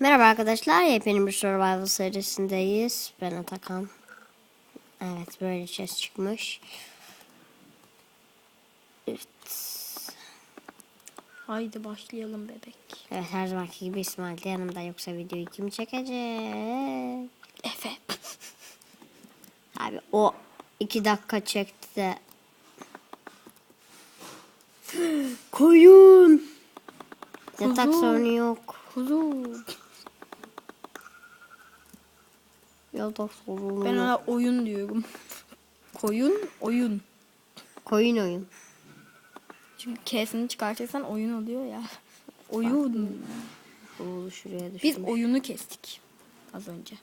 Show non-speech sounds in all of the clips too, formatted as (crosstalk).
Merhaba arkadaşlar, yepyeni bir survival serisindeyiz. Ben Atakan. Evet, böyle ses çıkmış. Evet, Haydi başlayalım bebek. evet her zamanki gibi İsmail de yanımda yoksa videoyu kim çekecek? Efe. (laughs) Abi o iki dakika çekti de. (gasps) Koyun. Yatak Kuzu. sorunu yok. Kuzu. Sorunu Ben ona oyun diyorum. (laughs) Koyun, oyun. Koyun oyun. Çünkü K'sini çıkartırsan oyun oluyor ya. Oyun. Oğlu şuraya düşmüş. Biz oyunu kestik. Az önce.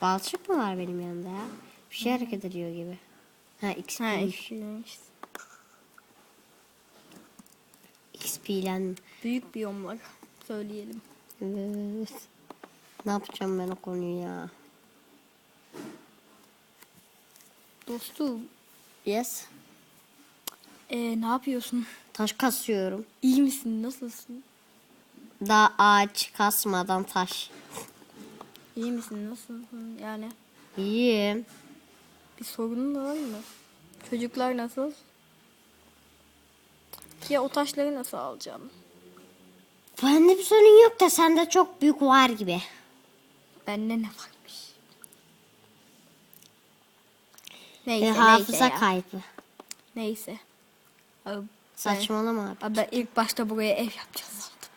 Balçık mı var benim yanımda ya? Bir şey hareket ediyor gibi. Ha XP. Ha. XP ile. Büyük biyom var. Söyleyelim. Evet. Ne yapacağım ben o konuyu ya? Dostum. Yes. Ee, ne yapıyorsun? Taş kasıyorum. İyi misin? Nasılsın? Daha ağaç kasmadan taş. İyi misin? Nasılsın? Yani İyiyim. bir sorunun var mı? Çocuklar nasıl? Ya o taşları nasıl alacağım? Bende bir sorun yok da sende çok büyük var gibi. Bende ne varmış? E, Neyse, hafıza neyse ya. kaybı. Neyse. Abi, Saçmalama abi. abi ben ilk başta buraya ev yapacağız sandım.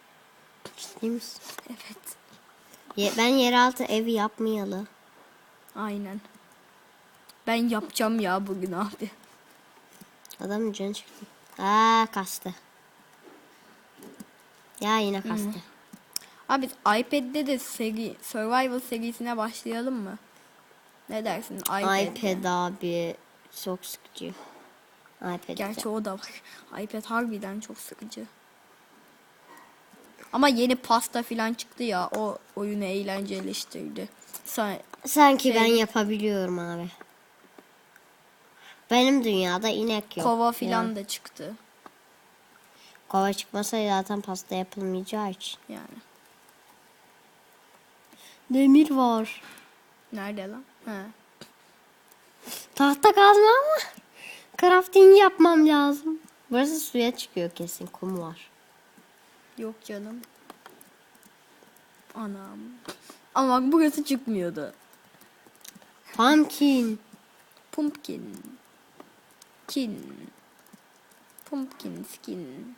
Ciddi misin? Evet. Ye- ben yeraltı evi yapmayalı. Aynen. Ben yapacağım ya bugün abi. Adamın canı çıktı. Aa kastı. Ya yine kastı. Abi iPad'de de seri, Survival serisine başlayalım mı? Ne dersin? iPad. iPad abi çok sıkıcı. iPad. Gerçi o da var. iPad harbiden çok sıkıcı. Ama yeni pasta filan çıktı ya. O oyunu eğlenceleştirdi. Sa- Sanki ben Şey- yapabiliyorum abi. Benim dünyada inek yok. kova filan da çıktı. Kova çıkmasa zaten pasta yapılmayacağı için. Yani. Demir var. Nerede lan? He. Tahta kazma ama crafting yapmam lazım. Burası suya çıkıyor kesin. Kum var. Yok canım. Anam. Ama bak burası çıkmıyordu. Pumpkin. Pumpkin. Kin. Pumpkin skin.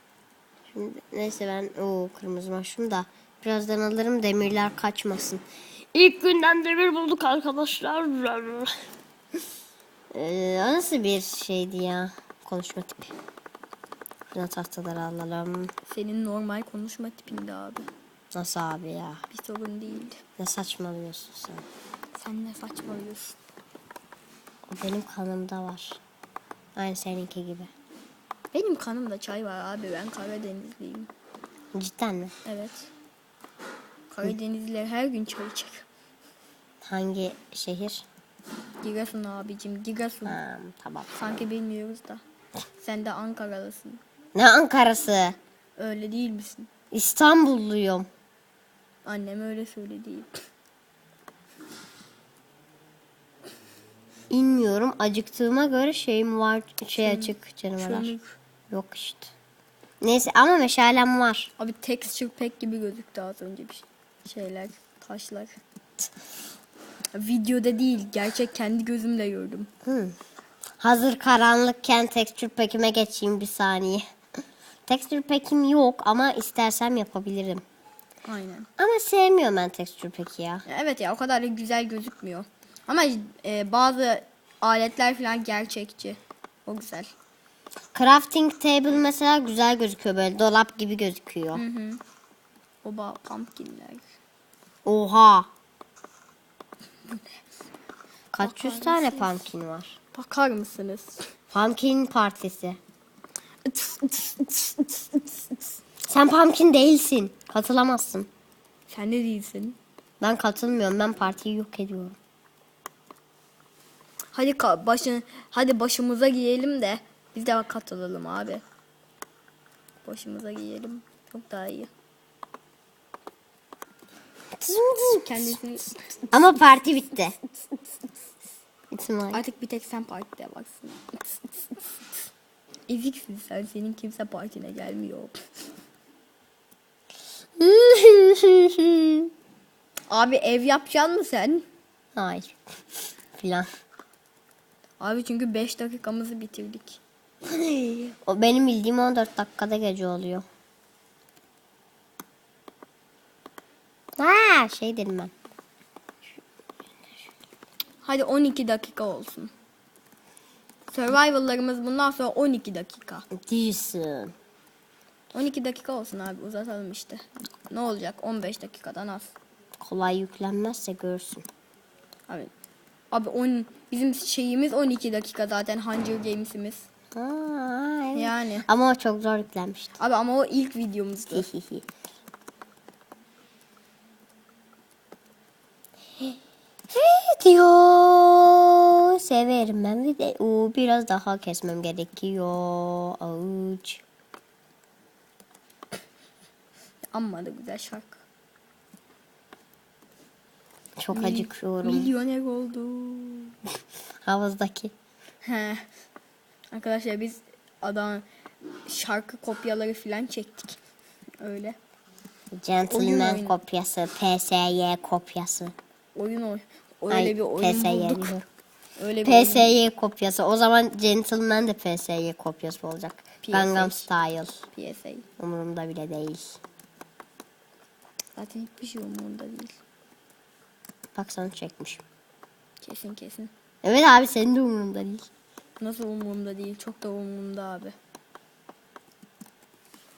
Şimdi, neyse ben o kırmızı mushroom da birazdan alırım demirler kaçmasın. İlk günden demir bulduk arkadaşlar. (laughs) ee, o nasıl bir şeydi ya konuşma tipi. Şuna tahtaları alalım. Senin normal konuşma tipinde abi. Nasıl abi ya? Bir sorun değil. Ne saçmalıyorsun sen? Sen ne saçmalıyorsun? O benim kanımda var. Aynı seninki gibi. Benim kanımda çay var abi. Ben Karadenizliyim. Cidden mi? Evet. Karadenizliler her gün çay içer. Hangi şehir? Giresun abicim. Giresun. Ha, tamam. Sanki bilmiyoruz da. Sen de Ankaralısın. Ne Ankara'sı? Öyle değil misin? İstanbulluyum. Annem öyle söyledi. İnmiyorum. Acıktığıma göre şeyim var. Şey açık canavarlar. Çömük. Yok işte. Neyse ama meşalem var. Abi texture pack gibi gözüktü az önce bir şeyler, taşlar. Videoda değil, gerçek kendi gözümle gördüm. Hı. Hazır karanlıkken tekstür pekime geçeyim bir saniye. tekstür pekim yok ama istersem yapabilirim. Aynen. Ama sevmiyorum ben peki ya. Ya Evet ya o kadar da güzel gözükmüyor. Ama e, bazı aletler falan gerçekçi. O güzel. Crafting table mesela güzel gözüküyor böyle dolap gibi gözüküyor. Hı hı. Oba pumpkinler. Oha. Kaç yüz tane pumpkin var? Bakar mısınız? Pumpkin partisi. Sen pumpkin değilsin. Katılamazsın. Sen ne değilsin? Ben katılmıyorum. Ben partiyi yok ediyorum. Hadi başın hadi başımıza giyelim de biz de katılalım abi. Başımıza giyelim. Çok daha iyi. Kendisini Ama parti bitti. İsmail. artık bir tek sen partide varsın. Eziksin sen. Senin kimse partine gelmiyor. Abi ev yapacaksın mı sen? Hayır. Filan. Abi çünkü 5 dakikamızı bitirdik. O benim bildiğim 14 dakikada gece oluyor. Ha şey dedim ben. Hadi 12 dakika olsun. Survival'larımız bundan sonra 12 dakika. Değilsin. 12 dakika olsun abi uzatalım işte. Ne olacak 15 dakikadan az. Kolay yüklenmezse görsün. Abi abi 10 bizim şeyimiz 12 dakika zaten Hunger Games'imiz. Aa, evet. Yani. Ama o çok zor yüklenmişti. Abi ama o ilk videomuzdu. (laughs) diyor. Severim ben bir de Oo, biraz daha kesmem gerekiyor. Avuç. Amma da güzel şarkı. Çok acıkıyorum. Milyoner oldu. (laughs) Havuzdaki. He. Arkadaşlar biz adam şarkı kopyaları falan çektik. Öyle. Gentleman kopyası. PSY kopyası. Oyun oy. Öyle Ay, bir oyun PSY bulduk. diyorum. Öyle bir. PSY kopyası. O zaman Gentleman de PSY kopyası olacak. Gangnam Style. PSA. Umurumda bile değil. Zaten hiçbir şey umurunda değil. Bak sana çekmiş. Kesin kesin. Evet abi senin de umurumda değil. Nasıl umurumda değil? Çok da umurumda abi.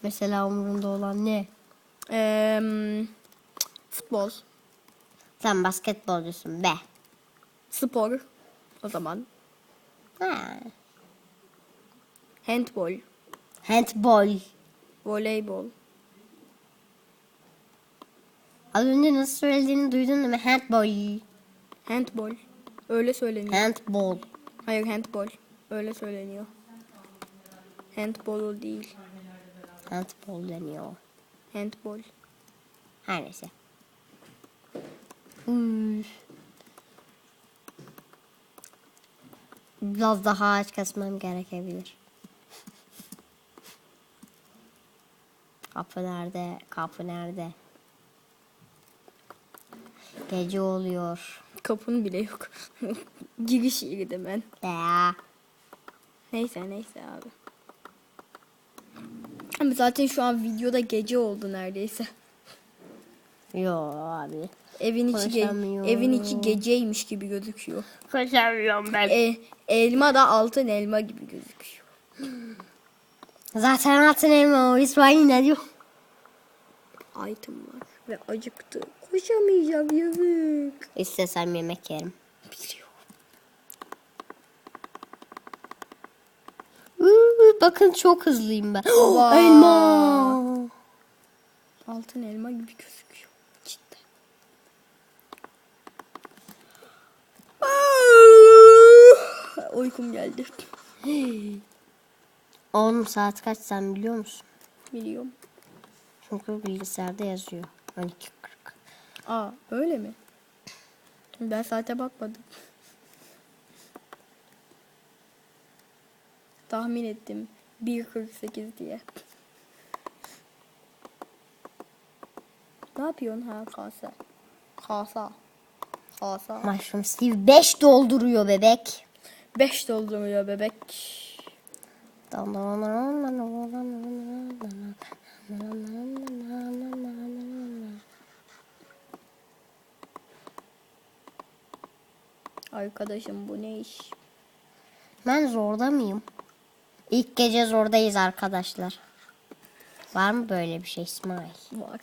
Mesela umurumda olan ne? Eee futbol. Sen basketbolcusun be. Spor. O zaman. Ha. Handbol. Handball. Voleybol. Az önce nasıl söylediğini duydun değil mi? Handball. Handbol. Öyle söyleniyor. Handball. Hayır handbol. Öyle söyleniyor. Handbol o değil. Handball deniyor. Handbol. Her neyse. Üf. Biraz daha ağaç kesmem gerekebilir. Kapı nerede? Kapı nerede? Gece oluyor. Kapın bile yok. Giriş yeri de ben. Ya. Neyse neyse abi. Ama zaten şu an videoda gece oldu neredeyse. Yo abi. Evin içi ge- evin içi geceymiş gibi gözüküyor. Koşamıyorum ben. E, elma da altın elma gibi gözüküyor. Zaten altın elma o İsmail ne diyor? Item var ve acıktı. Koşamayacak yazık. İstesem yemek yerim. Biliyor. Uuu, bakın çok hızlıyım ben. (gasps) Vay. elma. Altın elma gibi gözüküyor. Cidden. 'Uykum geldi. (gasps) 10 saat kaç sen biliyor musun? Biliyorum. Çünkü bilgisayarda yazıyor. 12.40. Aa öyle mi? Ben saate bakmadım. Tahmin ettim. 1.48 diye. Ne yapıyorsun ha kasa? Kasa. Kasa. Mushroom Steve 5 dolduruyor bebek. 5 dolduruyor bebek. Arkadaşım bu ne iş? Ben zorda mıyım? İlk gece zordayız arkadaşlar. Var mı böyle bir şey İsmail? Var.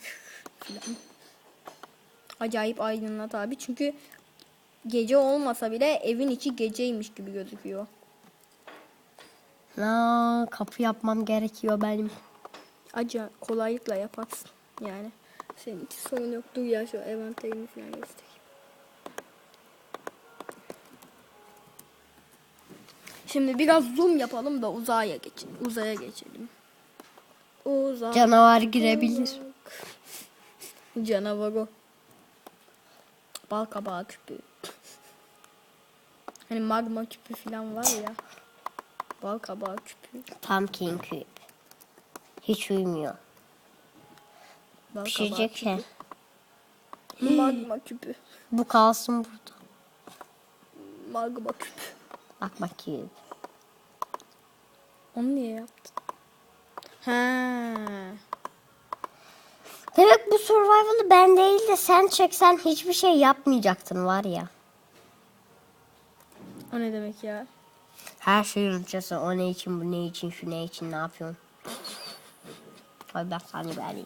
Acayip aydınlat abi. Çünkü gece olmasa bile evin içi geceymiş gibi gözüküyor. Aa, kapı yapmam gerekiyor benim. Acı kolaylıkla yaparsın. Yani senin için sorun yok. Dur ya şu envanterimi falan göstereyim. Şimdi biraz zoom yapalım da uzaya geçelim. Uzaya geçelim. uzak. Canavar girebilir. Canavar o. Bal kabağı küpü. Hani magma küpü falan var ya. Bal kabağı küpü. Pumpkin Cube. Hiç uyumuyor. Bal şey. kabağı Magma küpü. Bu kalsın burada. Magma küpü. Bak bakayım. Onu niye yaptın? Ha. Demek bu survival'ı ben değil de sen çeksen hiçbir şey yapmayacaktın var ya. O ne demek ya? Her şeyi unutacaksın. O ne için, bu ne için, şu ne için, ne yapıyorsun? Ay bak hani ben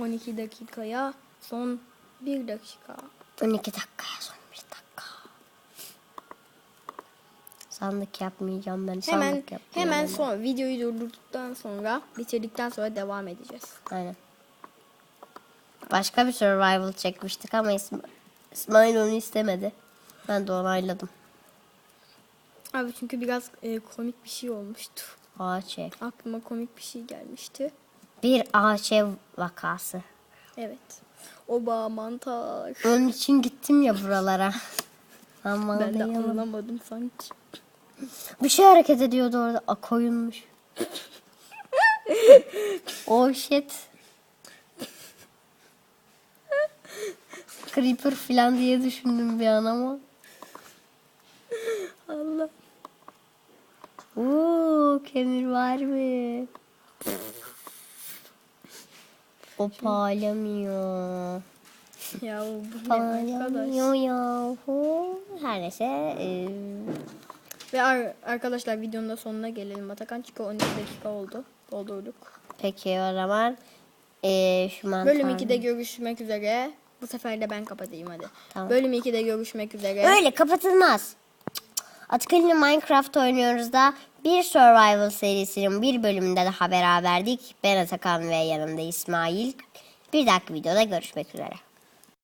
12 dakikaya son 1 dakika. 12 dakikaya son bir dakika. Sandık yapmayacağım ben. Hemen sandık yapmayacağım hemen ben. son videoyu durdurduktan sonra bitirdikten sonra devam edeceğiz. Aynen. Başka bir survival çekmiştik ama İsm- İsmail onu istemedi. Ben de onayladım. Abi çünkü biraz e, komik bir şey olmuştu. Ağaç ev. Aklıma komik bir şey gelmişti. Bir ağaç ev vakası. Evet. Oba mantar. Onun için gittim ya buralara. (laughs) Aman Ben de anlamadım sanki. Bir şey hareket ediyordu orada. A koyunmuş. (laughs) oh shit. Creeper falan diye düşündüm bir an ama. Allah. Oo, kemir var mı? O palamıyor. Ya bu ne arkadaş? Palamıyor yahu. Her neyse. eee, Ve ar- arkadaşlar videonun da sonuna gelelim Atakan. Çünkü 12 dakika oldu. Doldurduk. peki o zaman. eee, şu mantar. Bölüm 2'de görüşmek üzere. Bu sefer de ben kapatayım hadi. Tamam. Bölüm 2'de görüşmek üzere. Öyle kapatılmaz. Atakan'la Minecraft oynuyoruz da bir survival serisinin bir bölümünde daha beraberdik. Ben Atakan ve yanımda İsmail. Bir dahaki videoda görüşmek üzere.